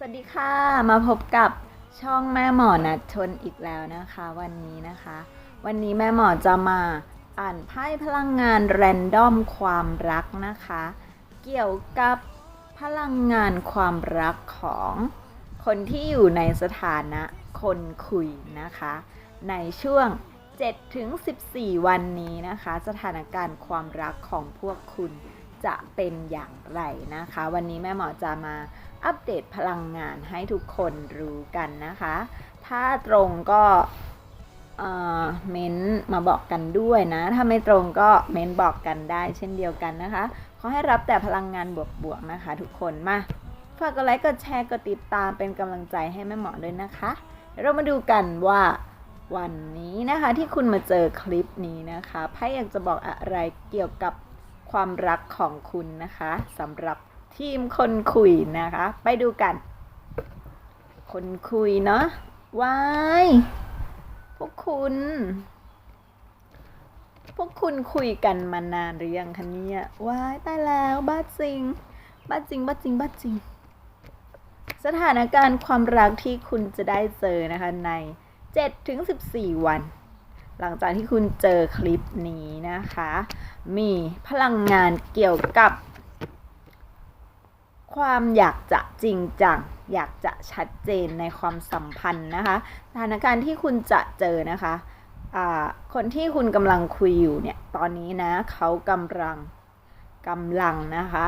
สวัสดีค่ะ มาพบกับช่องแม่หมอนัดชนอีกแล้วนะคะ วันนี้นะคะ วันนี้แม่หมอจะมาอ่านไพ่พลังงานแรนดอมความรักนะคะ เกี่ยวกับพลังงานความรักของคนที่อยู่ในสถานะคนคุยนะคะ ในช่วง7ถึง14 วันนี้นะคะ สถานการณ์ความรักของพวกคุณ จะเป็นอย่างไรนะคะ วันนี้แม่หมอจะมาอัปเดตพลังงานให้ทุกคนรู้กันนะคะ ถ้าตรงก็เอ่อเม้นต์มาบอกกันด้วยนะ ถ้าไม่ตรงก็เม้นต์บอกกันได้เช่นเดียวกันนะคะ ขอให้รับแต่พลังงานบวกๆนะคะ ทุกคนมาฝากกดไลค์ กดแชร์ กดติดตามเป็นกำลังใจให้แม่หมอด้วยนะคะเดี๋ยวเรามาดูกันว่าวันนี้นะคะที่คุณมาเจอคลิปนี้นะคะไพ่อยากจะบอกอะไรเกี่ยวกับ ความรักของคุณนะคะสำหรับทีมคนคุยนะคะ ไปดูกัน คนคุยเนาะวายพวกคุณ พวกคุณคุยกันมานานหรือยังคะเนี่ยว้ายตายแล้วบ้าจริง บ้าจริงบ้าจริงบ้าจริง สถานการณ์ความรักที่คุณจะได้เจอนะคะใน7ถึง14 วัน หลังจากที่คุณเจอคลิปนี้นะคะ มีพลังงานเกี่ยวกับ ความอยากจะจริงจัง อยากจะชัดเจนในความสัมพันธ์นะคะ สถานการณ์ที่คุณจะเจอนะคะคนที่คุณกำลังคุยอยู่เนี่ย ตอนนี้นะเขากำลังกำลังนะคะ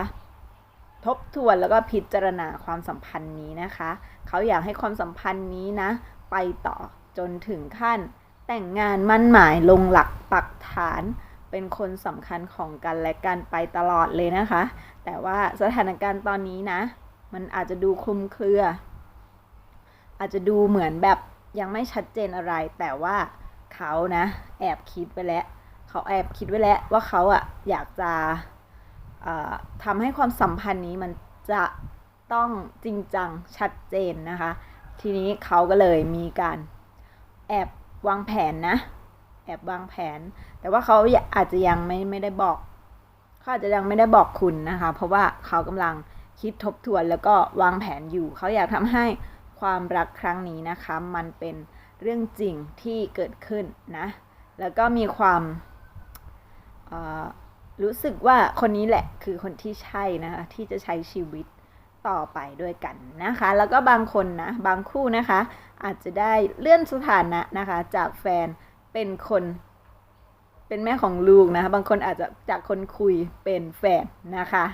ทบทวนแล้วก็พิจารณาความสัมพันธ์นี้นะคะ เขาอยากให้ความสัมพันธ์นี้นะ ไปต่อจนถึงขั้นแต่งงานมั่นหมายลงหลักปักฐาน เป็นคนสำคัญของกันและกันไปตลอดเลยนะคะ แต่ว่าสถานการณ์ตอนนี้นะ มันอาจจะดูคลุมเครือ อาจจะดูเหมือนแบบยังไม่ชัดเจนอะไร แต่ว่าเขานะ แอบคิดไปแล้ว เขาแอบคิดไว้แล้วว่าเขาอะอยากจะทำให้ความสัมพันธ์นี้มันจะต้องจริงจังชัดเจนนะคะ ทีนี้เขาก็เลยมีการแอบวางแผนนะ อบวางแผน แต่ว่าเขาอาจจะยังไม่ไม่ได้บอกเขาอาจจะยังไม่ได้บอกคุณนะคะ เพราะว่าเขากำลังคิดทบทวนแล้วก็วางแผนอยู่ เขาอยากทำให้ความรักครั้งนี้นะคะ มันเป็นเรื่องจริงที่เกิดขึ้นนะ แล้วก็มีความรู้สึกว่าคนนี้แหละคือคนที่ใช่นะคะที่จะใช้ชีวิตต่อไปด้วยกันนะคะ แล้วก็บางคนนะ บางคู่นะคะ อาจจะได้เลื่อนสถานะนะคะ จากแฟน เป็นคน เป็นแม่ของลูกนะคะ บางคนอาจจะจากคนคุยเป็นแฟนนะคะ